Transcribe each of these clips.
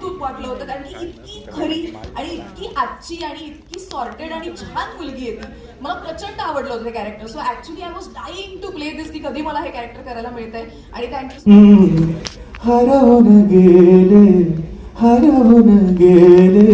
खूप वाटलं होतं कारण की इतकी खरी आणि इतकी आजची आणि इतकी सॉर्टेड आणि छान मुलगी आहे ती. मला प्रचंड आवडलं होतं character so actually I was dying to play this की कधी मला हे कॅरेक्टर करायला मिळत आहे आणि थँक्यू हरवून गेले हरवून गेले.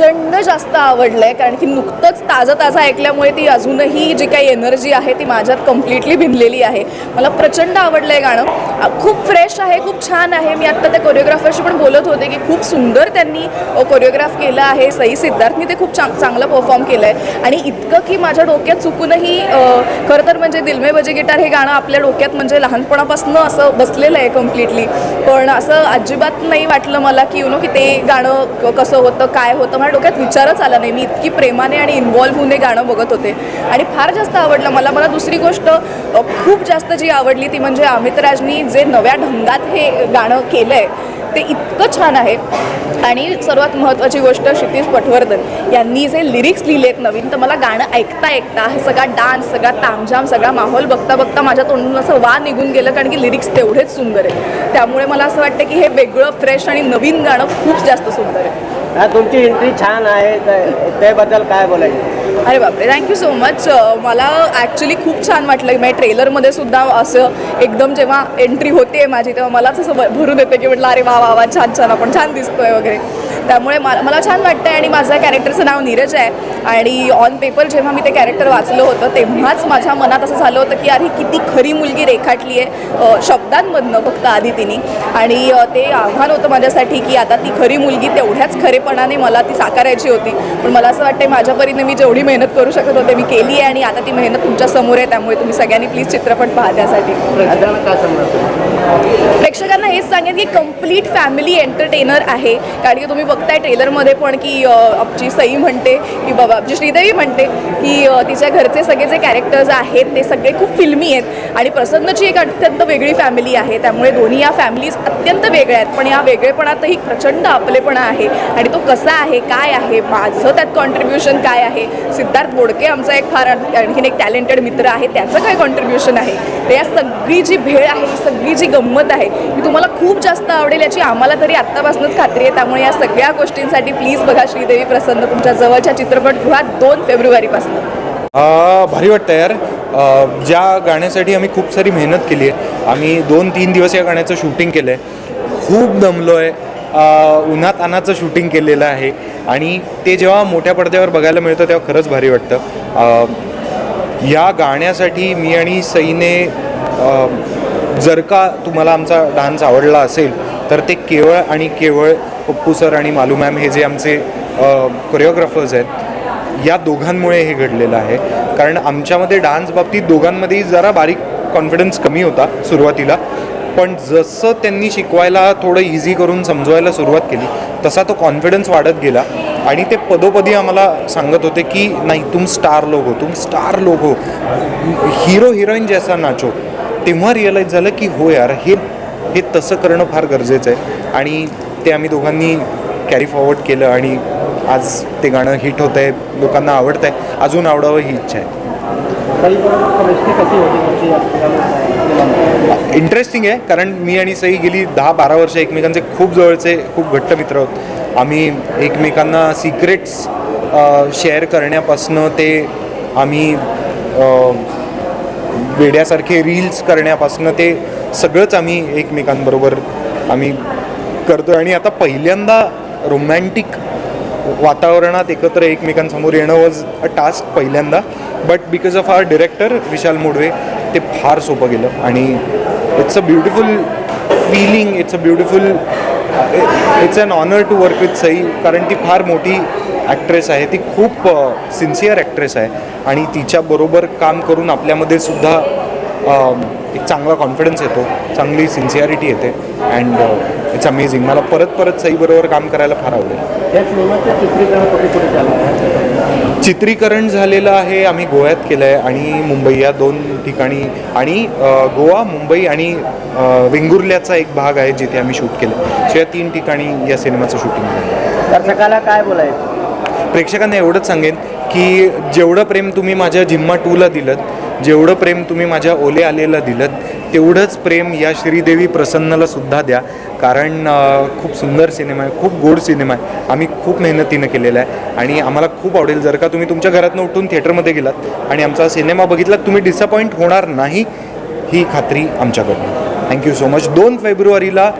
प्रचंड जास्त आवडलं आहे कारण की नुकतंच ताजं ताजं ऐकल्यामुळे ती अजूनही जी काही एनर्जी आहे ती माझ्यात कम्प्लिटली भिनलेली आहे. मला प्रचंड आवडलं आहे गाणं खूप फ्रेश आहे खूप छान आहे. मी आत्ता त्या कोरिओग्राफरशी पण बोलत होते की खूप सुंदर त्यांनी कोरिओग्राफ केलं आहे. सई सिद्धार्थनी ते खूप चांग चांगलं परफॉर्म केलं आहे आणि इतकं की माझ्या डोक्यात चुकूनही खरं तर म्हणजे दिलमे बजे गिटार हे गाणं आपल्या डोक्यात म्हणजे लहानपणापासून असं बसलेलं आहे कम्प्लिटली पण असं अजिबात नाही वाटलं मला की यु नो की ते गाणं कसं होतं काय होतं माझ्या डोक्यात विचारच आला नाही. मी इतकी प्रेमाने आणि इन्व्हॉल्व्ह होऊन हे गाणं बघत होते. आणि फार जास्त आवडलं. मला मला दुसरी गोष्ट खूप जास्त जी आवडली ती म्हणजे अमित राजनी जे नव्या ढंगात हे गाणं केलं आहे ते इतकं छान आहे. आणि सर्वात महत्त्वाची गोष्ट क्षितिश पटवर्धन यांनी जे लिरिक्स लिहिलेत नवीन तर मला गाणं ऐकता ऐकता हा सगळा डान्स सगळा तामझाम सगळा माहोल बघता बघता माझ्या तोंडून असं वा निघून गेलं कारण की लिरिक्स तेवढेच सुंदर आहे त्यामुळे मला असं वाटतं की हे वेगळं फ्रेश आणि नवीन गाणं खूप जास्त सुंदर आहे. तुमची एंट्री छान आहे त्या- त्याबद्दल काय बोलायचं? अरे बापरे थँक्यू सो मच मला ॲक्च्युली खूप छान वाटलं. म्हणजे ट्रेलरमध्ये सुद्धा असं एकदम जेव्हा एंट्री होते माझी तेव्हा मलाच असं भ- भरून येते की म्हटलं अरे वा वा वा छान छान आपण छान दिसतोय वगैरे. त्यामुळे मला मला छान वाटतं आहे आणि माझ्या कॅरेक्टरचं नाव नीरज आहे. आणि ऑन पेपर जेव्हा मी ते कॅरेक्टर वाचलं होतं तेव्हाच माझ्या मनात असं झालं होतं की अरे किती खरी मुलगी रेखाटली आहे. शब्दांमधनं फक्त आधी तिने. आणि ते आव्हान होतं माझ्यासाठी की आता ती खरी मुलगी तेवढ्याच खरेपणाने मला ती साकारायची होती. पण मला असं वाटतं माझ्या परीने मी जेवढी मेहनत करू शकत होते मी केली आहे आणि आता ती मेहनत तुमच्यासमोर आहे त्यामुळे तुम्ही सगळ्यांनी प्लीज चित्रपट पहा त्यासाठी. प्रेक्षकांना हेच सांगेन की कंप्लीट फॅमिली एंटरटेनर आहे. कारण की तुम्ही बघताय ट्रेलरमध्ये पण की अ, आमची सई म्हणते की बाबा आमची श्रीदेवी म्हणते की तिच्या घरचे सगळे जे कॅरेक्टर्स आहेत ते सगळे खूप फिल्मी आहेत. आणि प्रसन्नची एक अत्यंत वेगळी फॅमिली आहे. त्यामुळे दोन्ही या फॅमिलीज अत्यंत वेगळ्या आहेत. पण या वेगळेपणातही प्रचंड आपलेपणा आहे. आणि तो कसा आहे काय आहे माझं त्यात कॉन्ट्रीब्युशन काय आहे? सिद्धार्थ बोडके आमचा एक फार आणखीन एक टॅलेंटेड मित्र आहे त्याचं काय कॉन्ट्रीब्युशन आहे? तर या सगळी जी भेळ आहे ही सगळी जी गंमत आहे. की तुम्हाला खूप जास्त आवडेल याची आम्हाला तरी आत्तापासूनच खात्री आहे. त्यामुळे या सगळ्या गोष्टींसाठी प्लीज बघा श्रीदेवी प्रसन्न तुमच्या जवळच्या चित्रपटगृहात दोन फेब्रुवारीपासून. भारी वाटतं यार. ज्या गाण्यासाठी आम्ही खूप सारी मेहनत केली आहे. आम्ही दोन तीन दिवस या गाण्याचं शूटिंग केलं आहे खूप दमलो आहे उन्हात अनाचं शूटिंग केलेलं आहे. आणि ते जेव्हा मोठ्या पडद्यावर बघायला मिळतं तेव्हा खरंच भारी वाटतं. या गाण्यासाठी मी आणि सईने जर का तुम्हाला आमचा डान्स आवडला असेल तर ते केवळ आणि केवळ पप्पू सर आणि मालू मॅम हे जे आमचे कोरिओग्राफर्स आहेत या दोघांमुळे हे घडलेलं आहे. कारण आमच्यामध्ये डान्स बाबतीत दोघांमध्येही जरा बारीक कॉन्फिडन्स कमी होता सुरुवातीला. पण जसं त्यांनी शिकवायला थोडं इझी करून समजवायला सुरुवात केली तसा तो कॉन्फिडन्स वाढत गेला. आणि ते पदोपदी आम्हाला सांगत होते की नाही तुम स्टार लोग हो तुम स्टार लोग हो. हिरो हिरोईन जैसा नाचो. तेव्हा रिअलाईज झालं की हो यार हे हे तसं करणं फार गरजेचं आहे. आणि ते आम्ही दोघांनी कॅरी फॉरवर्ड केलं आणि आज ते गाणं हिट होतं आहे लोकांना आवडतं आहे. अजून आवडावं ही इच्छा आहे. इंटरेस्टिंग आहे कारण मी आणि सई गेली दहा बारा वर्ष एकमेकांचे खूप जवळचे खूप घट्ट मित्र आहोत. आम्ही एकमेकांना सिक्रेट्स शेअर करण्यापासनं ते आम्ही वेड्यासारखे रील्स करण्यापासून ते सगळंच आम्ही एकमेकांबरोबर आम्ही करतो आणि आता पहिल्यांदा रोमॅन्टिक वातावरणात एकत्र एकमेकांसमोर येणं वॉज अ टास्क पहिल्यांदा. But because of our director Vishal Modve ते फार सोपं गेलं. आणि it's a beautiful feeling it's a beautiful it's an honour to work with Sai कारण ती फार मोठी ॲक्ट्रेस आहे ती खूप सिन्सिअर ॲक्ट्रेस आहे. आणि तिच्याबरोबर काम करून आपल्यामध्ये सुद्धा एक चांगला कॉन्फिडन्स येतो चांगली सिन्सिअरिटी येते. अँड इट्स अमेझिंग मला परत परत सईबरोबर काम करायला फार आवडेल. चित्रीकरण झालेलं आहे आम्ही गोव्यात केलं आहे आणि मुंबई या दोन ठिकाणी. आणि गोवा मुंबई आणि वेंगुर्ल्याचा एक भाग आहे जिथे आम्ही शूट केलं. सो या तीन ठिकाणी या सिनेमाचं शूटिंग झालं. दर्शकाला काय बोलायचं? प्रेक्षकांना एवढंच सांगेन की जेवढं प्रेम तुम्ही माझ्या जिम्मा टूला दिलं जेवढं प्रेम तुम्ही माझ्या ओले आलेला दिलं तेवढंच प्रेम या श्रीदेवी प्रसन्नला सुद्धा द्या. कारण खूप सुंदर सिनेमा आहे खूप गोड सिनेमा आहे. आम्ही खूप मेहनतीनं केलेला आहे. आणि आम्हाला खूप आवडेल जर का तुम्ही तुमच्या घरातनं उठून थिएटरमध्ये गेलात आणि आमचा सिनेमा बघितलात तुम्ही डिसअपॉइंट होणार नाही. ही खात्री आमच्याकडून. थँक्यू सो मच दोन फेब्रुवारीला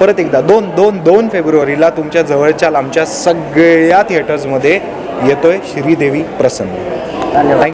परत एकदा दोन दोन दोन फेब्रुवारीला तुमच्या जवळच्या आमच्या सगळ्या थिएटर्समध्ये येतोय श्रीदेवी प्रसन्न. धन्यवाद